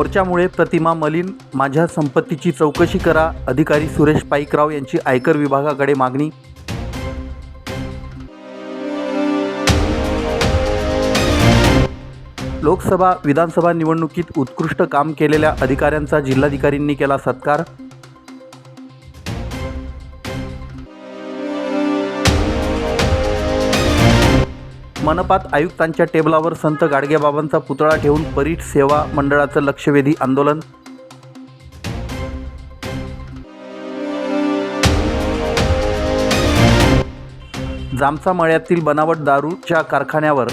मोर्चामुळे प्रतिमा मलिन माझ्या संपत्तीची चौकशी करा अधिकारी सुरेश पाईकराव यांची आयकर विभागाकडे मागणी. लोकसभा विधानसभा निवडणुकीत उत्कृष्ट काम केलेल्या अधिकाऱ्यांचा जिल्हाधिकारींनी केला सत्कार. मनपात आयुक्तांच्या टेबलावर संत गाडगेबाबांचा पुतळा ठेवून परीट सेवा मंडळाचं लक्षवेधी आंदोलन. जामचा मळ्यातील बनावट दारूच्या कारखान्यावर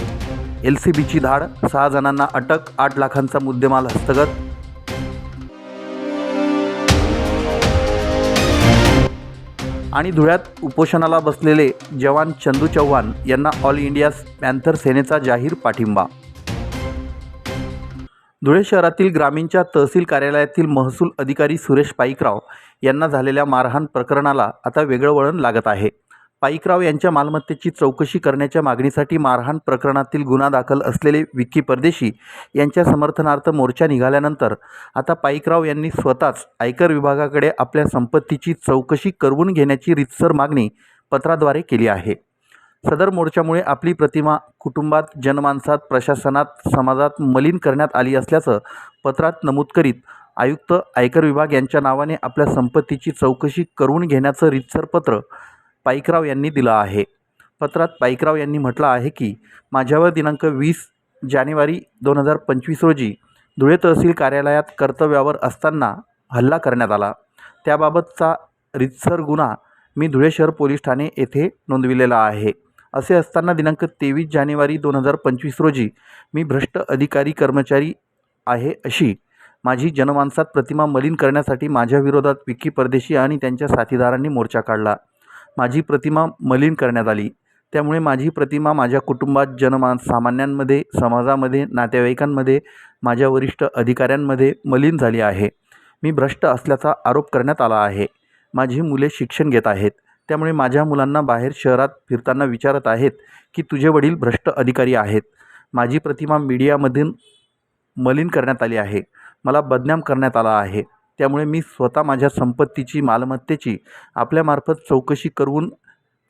एल सी बीची धाड सहा जणांना अटक आठ लाखांचा मुद्देमाल हस्तगत आणि धुळ्यात उपोषणाला बसलेले जवान चंदू चव्हाण यांना ऑल इंडिया पॅन्थर सेनेचा जाहीर पाठिंबा. धुळे शहरातील ग्रामीणच्या तहसील कार्यालयातील महसूल अधिकारी सुरेश पाईकराव यांना झालेल्या मारहाण प्रकरणाला आता वेगळं वळण लागत आहे. पाईकराव यांच्या मालमत्तेची चौकशी करण्याच्या मागणीसाठी मारहाण प्रकरणातील गुन्हा दाखल असलेले विक्की परदेशी यांच्या समर्थनार्थ मोर्चा निघाल्यानंतर आता पाईकराव यांनी स्वतःच आयकर विभागाकडे आपल्या संपत्तीची चौकशी करवून घेण्याची रितसर मागणी पत्राद्वारे केली आहे. सदर मोर्चामुळे आपली प्रतिमा कुटुंबात जनमानसात प्रशासनात समाजात मलिन करण्यात आली असल्याचं पत्रात नमूद करीत आयुक्त आयकर विभाग यांच्या नावाने आपल्या संपत्तीची चौकशी करून घेण्याचं रितसर पत्र पाईकराव यांनी दिलं आहे. पत्रात पाईकराव यांनी म्हटलं आहे की माझ्यावर दिनांक वीस जानेवारी दोन हजार पंचवीस रोजी धुळे तहसील कार्यालयात कर्तव्यावर असताना हल्ला करण्यात आला. त्याबाबतचा रितसर गुन्हा मी धुळे शहर पोलीस ठाणे येथे नोंदविलेला आहे. असे असताना दिनांक तेवीस जानेवारी दोन हजार पंचवीस रोजी मी भ्रष्ट अधिकारी कर्मचारी आहे अशी माझी जनमानसात प्रतिमा मलिन करण्यासाठी माझ्या विरोधात विक्की परदेशी आणि त्यांच्या साथीदारांनी मोर्चा काढला. माझी प्रतिमा मलिन करण्यात आली. त्यामुळे माझी प्रतिमा माझ्या कुटुंबात जनमान सामान्यांमध्ये समाजामध्ये नातेवाईकांमध्ये माझ्या वरिष्ठ अधिकाऱ्यांमध्ये मलिन झाली आहे. मी भ्रष्ट असल्याचा आरोप करण्यात आला आहे. माझी मुले शिक्षण घेत आहेत. त्यामुळे माझ्या मुलांना बाहेर शहरात फिरताना विचारत आहेत की तुझे वडील भ्रष्ट अधिकारी आहेत. माझी प्रतिमा मीडियामधून मलिन करण्यात आली आहे. मला बदनाम करण्यात आला आहे. त्यामुळे मी स्वतः माझ्या संपत्तीची मालमत्तेची आपल्यामार्फत चौकशी करून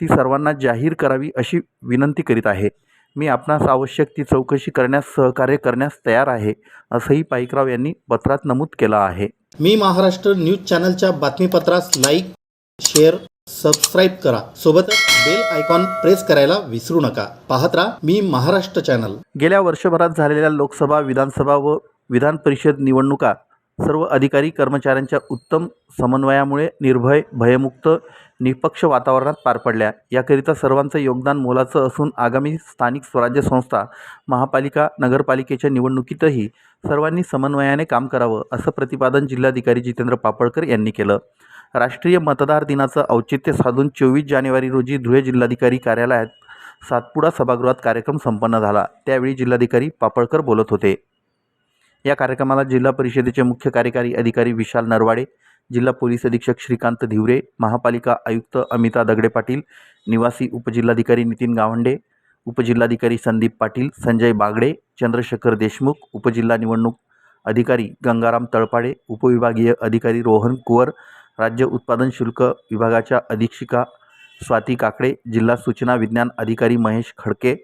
ती सर्वांना जाहीर करावी अशी विनंती करीत आहे. मी आपणास आवश्यक ती चौकशी करण्यास सहकार्य करण्यास तयार आहे असंही पाईकराव यांनी पत्रात नमूद केलं आहे. मी महाराष्ट्र न्यूज चॅनलच्या बातमीपत्रास लाईक शेअर सबस्क्राईब करा. सोबतच बेल आयकॉन प्रेस करायला विसरू नका. पाहत राहा मी महाराष्ट्र चॅनल. गेल्या वर्षभरात झालेल्या लोकसभा विधानसभा व विधान परिषद निवडणुका सर्व अधिकारी कर्मचाऱ्यांच्या उत्तम समन्वयामुळे निर्भय भयमुक्त निपक्ष वातावरणात पार पडल्या. याकरिता सर्वांचं योगदान मोलाचं असून आगामी स्थानिक स्वराज्य संस्था महापालिका नगरपालिकेच्या निवडणुकीतही सर्वांनी समन्वयाने काम करावं असं प्रतिपादन जिल्हाधिकारी जितेंद्र पापळकर यांनी केलं. राष्ट्रीय मतदार दिनाचं औचित्य साधून चोवीस जानेवारी रोजी धुळे जिल्हाधिकारी कार्यालयात सातपुडा सभागृहात कार्यक्रम संपन्न झाला. त्यावेळी जिल्हाधिकारी पापळकर बोलत होते. या कार्यक्रमाला जिल्हा परिषदेचे मुख्य कार्यकारी अधिकारी विशाल नरवाडे जिल्हा पोलीस अधीक्षक श्रीकांत धिवरे महापालिका आयुक्त अमिता दगडे पाटील निवासी उपजिल्हाधिकारी नितीन गावंडे उपजिल्हाधिकारी संदीप पाटील संजय बागडे चंद्रशेखर देशमुख उपजिल्हा निवडणूक अधिकारी गंगाराम तळपाडे उपविभागीय अधिकारी रोहन कुवर राज्य उत्पादन शुल्क विभागाच्या अधीक्षिका स्वाती काकडे जिल्हा सूचना विज्ञान अधिकारी महेश खडके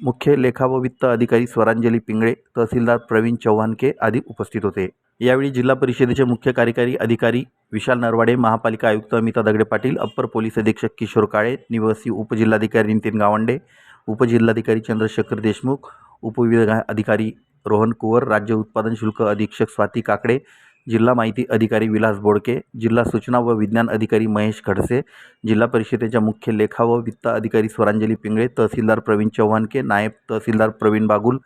मुख्य लेखा व वित्त अधिकारी स्वरांजली पिंगळे तहसीलदार प्रवीण चव्हाणके आदी उपस्थित होते. यावेळी जिल्हा परिषदेचे मुख्य कार्यकारी अधिकारी विशाल नरवाडे महापालिका आयुक्त अमिता दगडे पाटील अप्पर पोलीस अधीक्षक किशोर काळे निवासी उपजिल्हाधिकारी नितीन गावंडे उपजिल्हाधिकारी चंद्रशेखर देशमुख उपविभाग अधिकारी रोहन कुवर राज्य उत्पादन शुल्क अधीक्षक स्वाती काकडे जिल्हा माहिती अधिकारी विलास बोडके जिल्हा सूचना व विज्ञान अधिकारी महेश खडसे जिल्हा परिषदेच्या मुख्य लेखा व वित्त अधिकारी स्वरांजली पिंगळे तहसीलदार प्रवीण चव्हाणके नायब तहसीलदार प्रवीण बागुल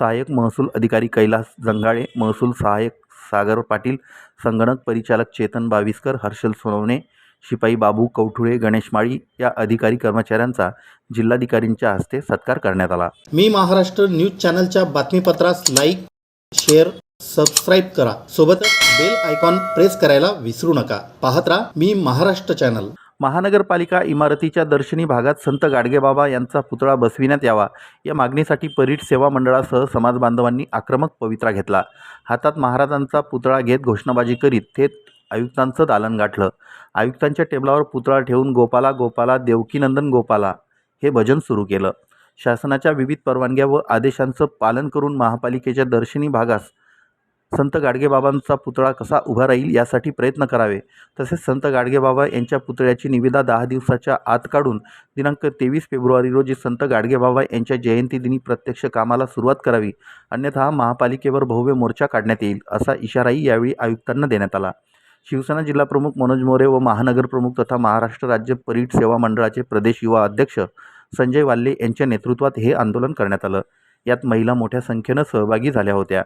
सहाय्यक महसूल अधिकारी कैलास जंगाळे महसूल सहाय्यक सागर पाटील संगणक परिचालक चेतन बाविस्कर हर्षल सोनवणे शिपाई बाबू कवठुळे गणेश माळी या अधिकारी कर्मचाऱ्यांचा जिल्हाधिकारींच्या हस्ते सत्कार करण्यात आला. मी महाराष्ट्र न्यूज चॅनलच्या बातमीपत्रास लाईक शेअर सबस्क्राईब करा. सोबतच बेल आयकॉन प्रेस करायला विसरू नका. पाहत राहा मी महाराष्ट्र चॅनल महानगरपालिका इमारतीच्या दर्शनी भागात संत गाडगेबाबा यांचा पुतळा बसविण्यात यावा. या मागणीसाठी परीट सेवा मंडळासह समाजबांधवांनी आक्रमक पवित्रा घेतला. हातात महाराजांचा पुतळा घेत घोषणाबाजी करीत थेट आयुक्तांचं दालन गाठलं. आयुक्तांच्या टेबलावर पुतळा ठेवून गोपाला गोपाला देवकीनंदन गोपाला हे भजन सुरू केलं. शासनाच्या विविध परवानग्या व आदेशांचं पालन करून महापालिकेच्या दर्शनी भागास संत गाडगेबाबांचा पुतळा कसा उभा राहील यासाठी प्रयत्न करावे. तसेच संत गाडगेबाबा यांच्या पुतळ्याची निविदा दहा दिवसाच्या आत काढून दिनांक तेवीस फेब्रुवारी रोजी संत गाडगेबाबा यांच्या जयंतीदिनी प्रत्यक्ष कामाला सुरुवात करावी. अन्यथा महापालिकेवर भव्य मोर्चा काढण्यात येईल असा इशाराही यावेळी आयुक्तांना देण्यात आला. शिवसेना जिल्हाप्रमुख मनोज मोरे व महानगरप्रमुख तथा महाराष्ट्र राज्य परीट सेवा मंडळाचे प्रदेश युवा अध्यक्ष संजय वाल्ले यांच्या नेतृत्वात हे आंदोलन करण्यात आलं. यात महिला मोठ्या संख्येनं सहभागी झाल्या होत्या.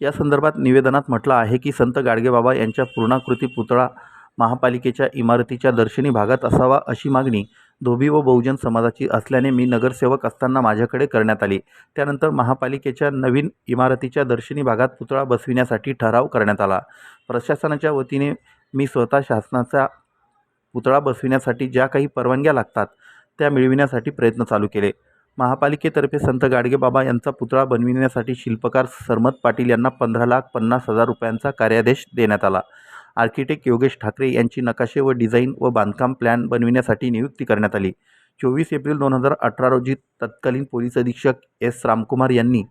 या संदर्भात निवेदनात म्हटलं आहे की संत गाडगेबाबा यांच्या पूर्णाकृती पुतळा महापालिकेच्या इमारतीच्या दर्शनी भागात असावा अशी मागणी धोबी व बहुजन समाजाची असल्याने मी नगरसेवक असताना माझ्याकडे करण्यात आली. त्यानंतर महापालिकेच्या नवीन इमारतीच्या दर्शनी भागात पुतळा बसविण्यासाठी ठराव करण्यात आला. प्रशासनाच्या वतीने मी स्वतः शासनाचा पुतळा बसविण्यासाठी ज्या काही परवानग्या लागतात त्या मिळविण्यासाठी प्रयत्न चालू केले. महापालिकेतर्फे संत गाडगेबाबा यांचा पुतळा बनविण्यासाठी शिल्पकार सरमत पाटील यांना पंधरा लाख पन्नास हजार रुपयांचा कार्यादेश देण्यात आला. आर्किटेक्ट योगेश ठाकरे यांची नकाशे व डिझाईन व बांधकाम प्लॅन बनविण्यासाठी नियुक्ती करण्यात आली. चोवीस एप्रिल दोन हजार अठरा रोजी तत्कालीन पोलीस अधीक्षक एस रामकुमार यांनी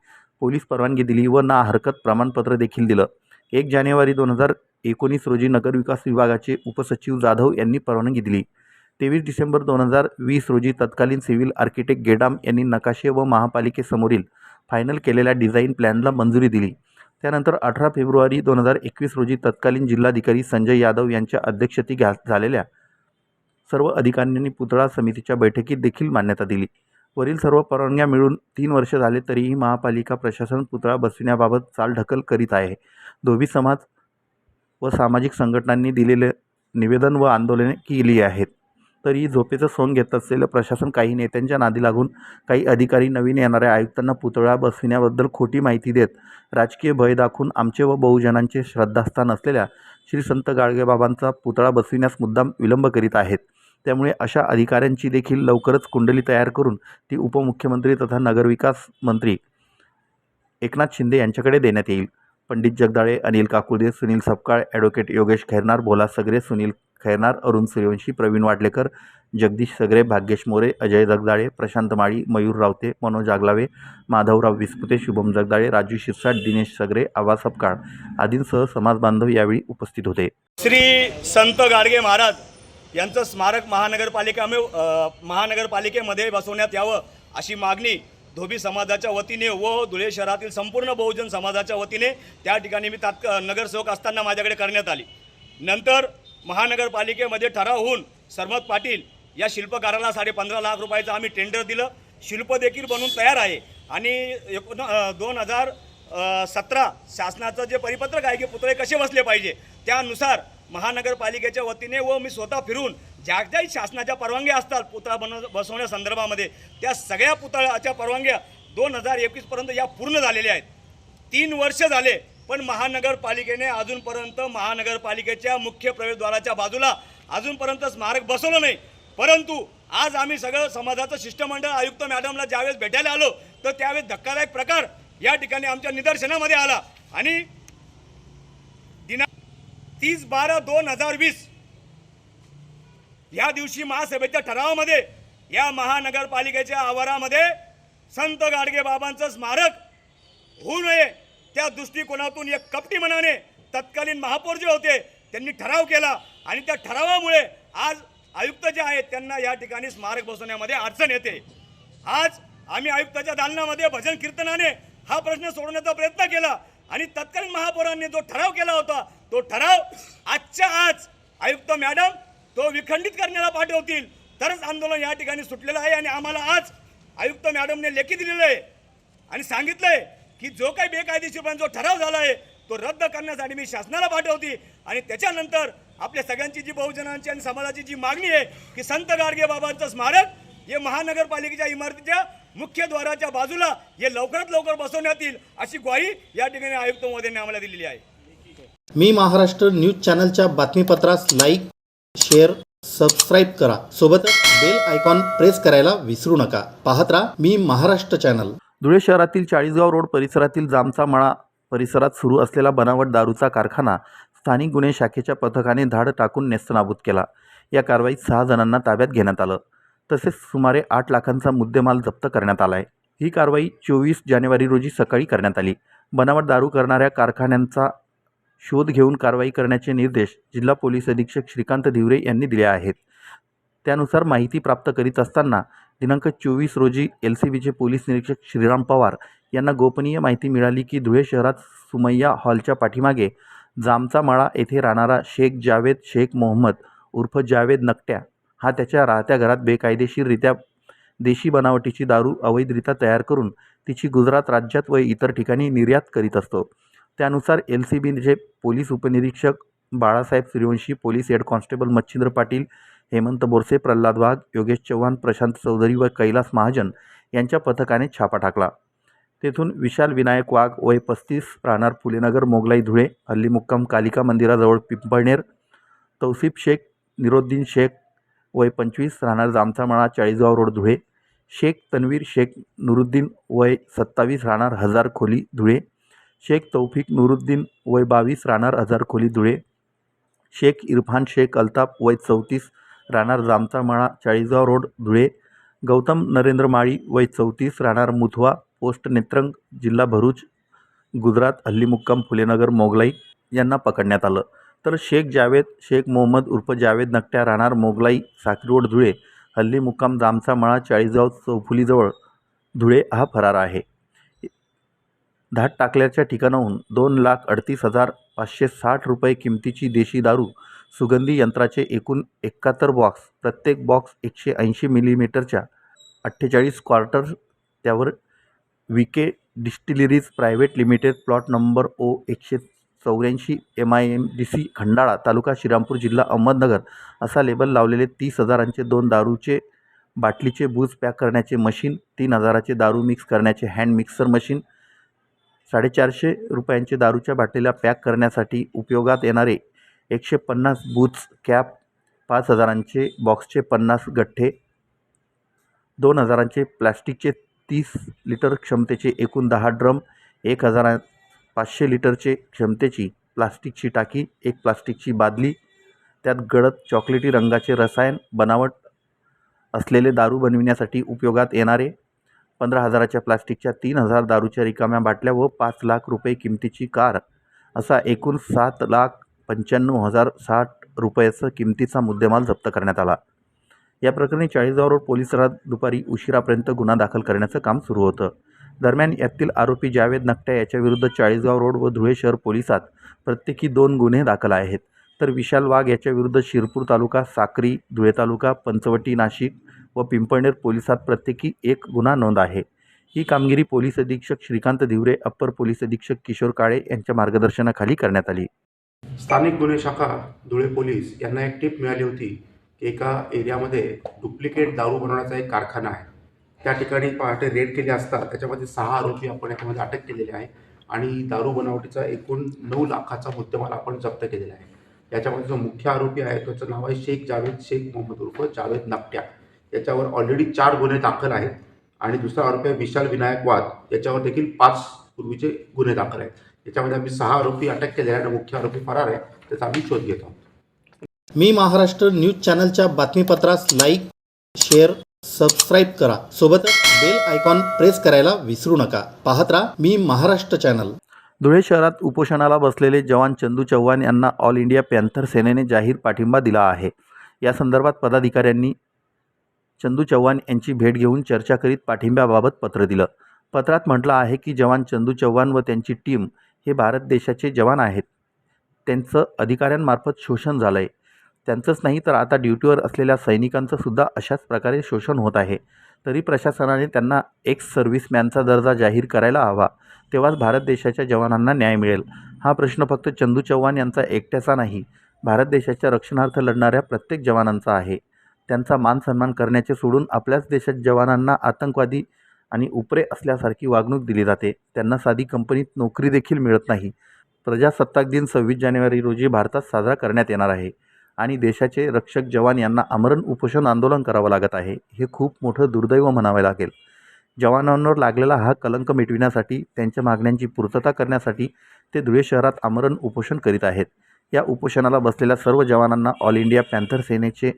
पोलीस परवानगी दिली व ना हरकत प्रमाणपत्र देखील दिलं. एक जानेवारी दोन हजार एकोणीस रोजी नगरविकास विभागाचे उपसचिव जाधव यांनी परवानगी दिली. तेवीस डिसेंबर दोन हजार वीस रोजी तत्कालीन सिव्हिल आर्किटेक्ट गेडाम यांनी नकाशे व महापालिकेसमोरील फायनल केलेल्या डिझाईन प्लॅनला मंजुरी दिली. त्यानंतर अठरा फेब्रुवारी दोन हजार एकवीस रोजी तत्कालीन जिल्हाधिकारी संजय यादव यांच्या अध्यक्षते घ्या झालेल्या सर्व अधिकाऱ्यांनी पुतळा समितीच्या बैठकीत देखील मान्यता दिली. वरील सर्व परवानग्या मिळून तीन वर्ष झाले तरीही महापालिका प्रशासन पुतळा बसविण्याबाबत चालढकल करीत आहे. धोबी समाज व सामाजिक संघटनांनी दिलेले निवेदन व आंदोलने केली आहेत. तरी झोपेचं सोंग घेत असलेलं प्रशासन काही नेत्यांच्या नादी लागून काही अधिकारी नवीन येणाऱ्या आयुक्तांना पुतळा बसविण्याबद्दल खोटी माहिती देत राजकीय भय दाखवून आमचे व बहुजनांचे श्रद्धास्थान असलेल्या श्री संत गाडगेबाबांचा पुतळा बसविण्यास मुद्दाम विलंब करीत आहेत. त्यामुळे अशा अधिकाऱ्यांची देखील लवकरच कुंडली तयार करून ती उपमुख्यमंत्री तथा नगरविकास मंत्री एकनाथ शिंदे यांच्याकडे देण्यात येईल. पंडित जगदाळे अनिल काकुदे सुनील सपकाळ ॲडव्होकेट योगेश खैरनार भोला सगरे सुनील खैरनार अरुण सूर्यवंशी प्रवीण वाडलेकर जगदीश सगरे भाग्येश मोरे अजय जगदाळे प्रशांत माळी मयूर रावते मनोज आगलावे माधवराव विस्पुते शुभम जगदाळे राजू शिरसाट दिनेश सगरे आवा सपकाळ आदींसह समाजबांधव यावेळी उपस्थित होते. श्री संत गाडगे महाराज यांचं स्मारक महानगरपालिका महानगरपालिकेमध्ये बसवण्यात यावं अशी मागणी धोबी समाजाच्या वतीने व धुळे शहरातील संपूर्ण बहुजन समाजाच्या वतीने त्या ठिकाणी मी तात्क नगरसेवक असताना माझ्याकडे करण्यात आली. नंतर महानगरपालिकेमध्ये ठराव होऊन सरमत पाटील या शिल्पकाराला साडे पंधरा लाख रुपयाचं आम्ही टेंडर दिलं. शिल्प देखील बनून तयार आहे. आणि एकोण दोन हजार सतरा शासनाचं जे परिपत्रक आहे की पुतळे कसे बसले पाहिजे त्यानुसार महानगरपालिकेच्या वतीने व मी स्वतः फिरून ज्या ज्याही शासनाच्या परवानग्या असतात पुतळा बनव बसवण्यासंदर्भामध्ये त्या सगळ्या पुतळ्याच्या परवानग्या दोन हजार एकवीसपर्यंत या पूर्ण झालेल्या आहेत. तीन वर्ष झाले पण महानगरपालिकेने अजूनपर्यंत महानगरपालिकेच्या मुख्य प्रवेशद्वाराच्या बाजूला अजूनपर्यंत स्मारक बसवलं नाही. परंतु आज आम्ही सगळं समाजाचं शिष्टमंडळ आयुक्त मॅडमला ज्यावेळेस भेटायला आलो तर त्यावेळेस धक्कादायक प्रकार या ठिकाणी आमच्या निदर्शनामध्ये आला. आणि दिना तीस बारा दोन हजार वीस या दिवशी महासभेच्या ठरावामध्ये या महानगरपालिकेच्या आवारामध्ये संत गाडगे बाबांचं स्मारक होऊ नये त्या दृष्टिकोनातून एक कपटी मनाने तत्कालीन महापौर जे होते त्यांनी ठराव केला आणि त्या ठरावामुळे आज आयुक्त जे आहेत त्यांना या ठिकाणी स्मारक बसवण्यामध्ये अडचण येते. आज आम्ही आयुक्ताच्या दालनामध्ये भजन कीर्तनाने हा प्रश्न सोडवण्याचा प्रयत्न केला आणि तत्कालीन महापौरांनी जो ठराव केला होता तो ठराव आजच्या आज आयुक्त मॅडम तो विखंडित करण्याला पाठवतील तरच आंदोलन या ठिकाणी सुटलेलं आहे आणि आम्हाला आज आयुक्त मॅडमने लेखी दिलेलं आहे आणि सांगितलंय की जो काही बेकायदेशीरपणे जो ठराव झाला आहे तो रद्द करण्यासाठी मी शासनाला पाठवती आणि त्याच्यानंतर आपल्या सगळ्यांची जी बहुजनांची आणि समाजाची जी मागणी आहे की संत गाडगे बाबांचं स्मारक हे महानगरपालिकेच्या इमारतीच्या मुख्य द्वाराच्या बाजूला हे लवकरात लवकर बसवण्यात येईल अशी ग्वाही या ठिकाणी आयुक्त महोदयांनी आम्हाला दिलेली आहे. मी महाराष्ट्र न्यूज चॅनलच्या बातमीपत्रास लाईक शेअर सबस्क्राईब करा. सोबतच बेल आयकॉन प्रेस करायला विसरू नका. पाहत राहा मी महाराष्ट्र चॅनल धुळे शहरातील चाळीसगाव रोड परिसरातील जामचा मळा परिसरात सुरू असलेला बनावट दारूचा कारखाना स्थानिक गुन्हे शाखेच्या पथकाने धाड टाकून नेस्तनाबूत केला. या कारवाईत सहा जणांना ताब्यात घेण्यात आलं. तसेच सुमारे आठ लाखांचा मुद्देमाल जप्त करण्यात आला आहे ही कारवाई चोवीस जानेवारी रोजी सकाळी करण्यात आली. बनावट दारू करणाऱ्या कारखान्यांचा शोध घेऊन कारवाई करण्याचे निर्देश जिल्हा पोलीस अधीक्षक श्रीकांत धिवरे यांनी दिले आहेत. त्यानुसार माहिती प्राप्त करीत असताना दिनांक चोवीस रोजी एल सी बीचे पोलीस निरीक्षक श्रीराम पवार यांना गोपनीय माहिती मिळाली की धुळे शहरात सुमय्या हॉलच्या पाठीमागे जामचा मळा येथे राहणारा शेख जावेद शेख मोहम्मद उर्फ जावेद नकट्या हा त्याच्या राहत्या घरात बेकायदेशीररित्या देशी बनावटीची दारू अवैधरित्या तयार करून तिची गुजरात राज्यात व इतर ठिकाणी निर्यात करीत असतो. त्यानुसार एल सी बीचे पोलीस उपनिरीक्षक Balasaheb Suryavanshi police head constable Machhindra Patil Hemant Borse Pralhad Wagh Yogesh Chavan Prashant Chaudhari व कैलास महाजन यांच्या पथकाने छापा टाकला. तेथून विशाल विनायक वाघ वय पस्तीस राहणार फुलेनगर मोगलाई धुळे हल्ली मुक्काम कालिका मंदिराजवळ पिंपळनेर तौसिफ शेख निरोद्दीन शेख वय पंचवीस राहणार जामचामळा चाळीसगाव रोड धुळे शेख तन्वीर शेख नुरुद्दीन वय सत्तावीस राहणार हजार खोली धुळे शेख तौफिक नुरुद्दीन वय बावीस राहणार हजार खोली धुळे. शेख इरफान शेख अल्ताफ वय चौतीस राहणार जामचामाळा चाळीसगाव रोड धुळे. गौतम नरेंद्र माळी वय चौतीस राहणार मुथवा पोस्ट नेत्रंग जिल्हा भरूच गुजरात हल्ली मुक्काम फुलेनगर मोगलाई यांना पकडण्यात आलं. तर शेख जावेद शेख मोहम्मद उर्फ जावेद नकट्या राहणार मोगलाई साखरी रोड धुळे हल्ली मुक्काम जामचा मळा चाळीसगाव चौफुलीजवळ धुळे हा फरार आहे. धाड टाकल्याच्या ठिकाणाहून दोन लाख अडतीस हजार पाचशे साठ रुपये किमतीची देशी दारू सुगंधी यंत्राचे एकूण एकाहत्तर बॉक्स प्रत्येक बॉक्स एकशे ऐंशी मिलीमीटरच्या अठ्ठेचाळीस क्वार्टर त्यावर V K distilleries private limited plot number O एकशे चौऱ्याऐंशी M I M D C Khandala तालुका श्रीरामपूर जिल्हा अहमदनगर असा लेबल लावलेले तीस हजारांचे दोन दारूचे बाटलीचे बूज पॅक करण्याचे मशीन तीन हजाराचे दारू मिक्स करण्याचे हँड मिक्सर मशीन साडेचारशे रुपयांचे दारूच्या बाटलीला पॅक करण्यासाठी उपयोगात येणारे एकशे पन्नास बूथ्स कॅप पाच हजारांचे बॉक्सचे पन्नास गठ्ठे दोन हजारांचे प्लॅस्टिकचे तीस लिटर क्षमतेचे एकूण दहा ड्रम एक हजार पाचशे लिटरचे क्षमतेची प्लास्टिकची टाकी एक प्लास्टिकची बादली त्यात गडद चॉकलेटी रंगाचे रसायन बनावट असलेले दारू बनविण्यासाठी उपयोगात येणारे पंधरा हजाराच्या प्लास्टिकच्या तीन हजार दारूच्या रिकाम्या बाटल्या व पाच लाख रुपये किमतीची कार. असा एकूण सात लाख पंच्याण्णव हजार साठ रुपयाचं किमतीचा मुद्देमाल जप्त करण्यात आला. या प्रकरणी चाळीसगाव रोड पोलिसात दुपारी उशिरापर्यंत गुन्हा दाखल करण्याचं काम सुरू होतं. दरम्यान यातील आरोपी जावेद नकट्या याच्याविरुद्ध चाळीसगाव रोड व धुळे शहर पोलिसात प्रत्येकी दोन गुन्हे दाखल आहेत. तर विशाल वाघ याच्याविरुद्ध शिरपूर तालुका साक्री धुळे तालुका पंचवटी नाशिक व पिंपळनेर पोलिसात प्रत्येकी एक गुन्हा नोंद आहे. ही कामगिरी पोलीस अधीक्षक श्रीकांत धिवरे अप्पर पोलीस अधीक्षक किशोर काळे यांच्या मार्गदर्शनाखाली करण्यात आली. स्थानिक गुन्हे शाखा धुळे पोलीस यांना एक टीप मिळाली होती की एका एरियामध्ये डुप्लिकेट दारू बनवण्याचा एक कारखाना आहे. त्या ठिकाणी पहाटे रेड केले असता त्याच्यामध्ये सहा आरोपी आपण याच्यामध्ये अटक केलेले आहे आणि दारू बनावटीचा एकूण नऊ लाखाचा मुद्देमाल आपण जप्त केलेला आहे. याच्यामध्ये जो मुख्य आरोपी आहे त्याचं नाव आहे शेख जावेद शेख मोहम्मद उर्फ जावेद नकट्या. याच्यावर ऑलरेडी चार गुन्हे दाखल आहेत. आणि दुसरा आरोपी आहे विशाल विनायक वाद याच्यावर देखील पाच पूर्वीचे गुन्हे दाखल आहेत. याच्यामध्ये आम्ही सहा आरोपी अटक केले आणि मुख्य आरोपी फरार आहे. त्याचा आम्ही शोध घेत. आहोत मी महाराष्ट्र न्यूज चॅनलच्या बातमीपत्रास लाईक शेअर सबस्क्राईब करा. सोबतच बेल आयकॉन प्रेस करायला विसरू नका. पाहत राहा मी महाराष्ट्र चॅनल धुळे शहरात उपोषणाला बसलेले जवान चंदू चव्हाण यांना ऑल इंडिया पॅन्थर सेनेने जाहीर पाठिंबा दिला आहे. या संदर्भात पदाधिकाऱ्यांनी चंदू चव्हाण यांची भेट घेऊन चर्चा करीत पाठिंब्याबाबत पत्र दिलं. पत्रात म्हटलं आहे की जवान चंदू चव्हाण व त्यांची टीम हे भारत देशाचे जवान आहेत. त्यांचं अधिकाऱ्यांमार्फत शोषण झालं आहे त्यांचंच नाही तर आता ड्युटीवर असलेल्या सैनिकांचं सुद्धा अशाच प्रकारे शोषण होत आहे. तरी प्रशासनाने त्यांना एक्स सर्व्हिसमॅनचा दर्जा जाहीर करायला हवा. तेव्हाच भारत देशाच्या जवानांना न्याय मिळेल. हा प्रश्न फक्त चंदू चव्हाण यांचा एकट्याचा नाही. भारत देशाच्या रक्षणार्थ लढणाऱ्या प्रत्येक जवानांचा आहे. त्यांचा मान सन्मान करण्याचे सोडून आपल्याच देशात जवानांना आतंकवादी आणि उपरे असल्यासारखी वागणूक दिली जाते. त्यांना साधी कंपनीत नोकरी देखील मिळत नाही. प्रजासत्ताक दिन सव्वीस जानेवारी रोजी भारतात साजरा करण्यात येणार आहे आणि देशाचे रक्षक जवान यांना आमरण उपोषण आंदोलन करावं लागत आहे हे खूप मोठं दुर्दैव म्हणावे लागेल. जवानांवर लागलेला हा कलंक मिटविण्यासाठी त्यांच्या मागण्यांची पूर्तता करण्यासाठी ते धुळे शहरात आमरण उपोषण करीत आहेत. या उपोषणाला बसलेल्या सर्व जवानांना ऑल इंडिया पॅन्थर सेनेचे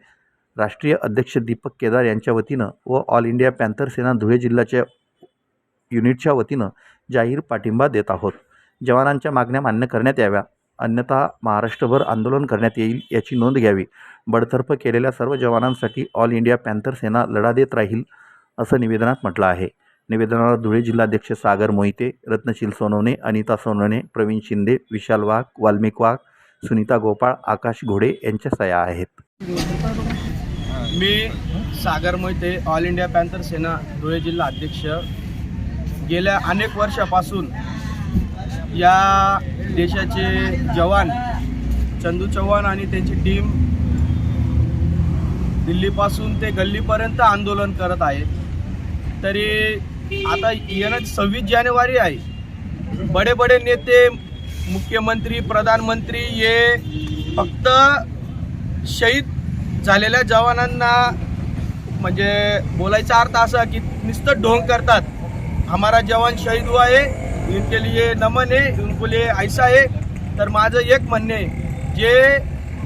राष्ट्रीय अध्यक्ष दीपक केदार यांच्या वतीनं व all India panther Sena Dhule जिल्ह्याच्या युनिटच्या वतीनं जाहीर पाठिंबा देत आहोत. जवानांच्या मागण्या मान्य करण्यात याव्या. अन्यथा महाराष्ट्रभर आंदोलन करण्यात येईल याची नोंद घ्यावी. बडतर्फ केलेल्या सर्व जवानांसाठी ऑल इंडिया पॅन्थर सेना लढा देत राहील असं निवेदनात म्हटलं आहे. निवेदनाला धुळे जिल्हाध्यक्ष सागर मोहिते रत्नशील सोनवणे अनिता सोनवणे प्रवीण शिंदे विशाल वाघ वाल्मिक वाघ सुनीता गोपाळ आकाश घोडे यांच्या सया आहेत. मी Sagar Mohite all India panther Sena Dhule जिल्हा अध्यक्ष. गेल्या अनेक वर्षापासून या देशाचे जवान चंदू चव्हाण आणि त्यांची टीम दिल्लीपासून ते गल्लीपर्यंत आंदोलन करत आहेत. तरी आता येणं सव्वीस जानेवारी आहे. बडे बडे नेते मुख्यमंत्री प्रधानमंत्री हे फक्त शहीद झालेल्या जवानांना म्हणजे बोलायचा अर्थ असा की नुसतं ढोंग करतात. हमारा जवान शहीद हुआ है इनके लिए नमन है उनको लिए ऐसा है. तर माझं एक म्हणणे आहे जे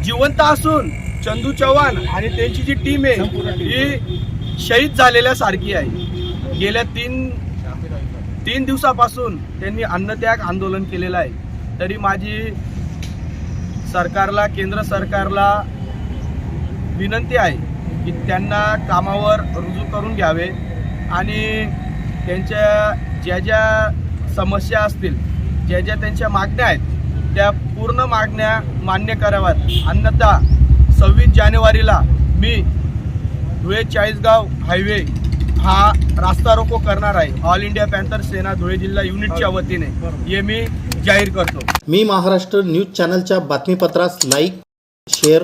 जिवंत असून चंदू चव्हाण आणि त्यांची जी टीम आहे ही शहीद झालेल्यासारखी आहे. गेल्या तीन तीन दिवसापासून त्यांनी अन्नत्याग आंदोलन केलेलं आहे. तरी माझी सरकारला केंद्र सरकारला विनंती आहे की त्यांना कामावर रुजू करून घ्यावे आणि त्यांच्या ज्या ज्या समस्या असतील ज्या ज्या त्यांच्या मागण्या आहेत त्या पूर्ण मागण्या मान्य कराव्यात. अन्यथा सव्वीस जानेवारीला मी धुळे चाळीसगाव हायवे हा रास्ता रोको करणार आहे. All India panther Sena Dhule जिल्हा युनिटच्या वतीने. हे मी जाहीर करतो. मी महाराष्ट्र न्यूज चॅनलच्या बातमीपत्रास लाईक शेअर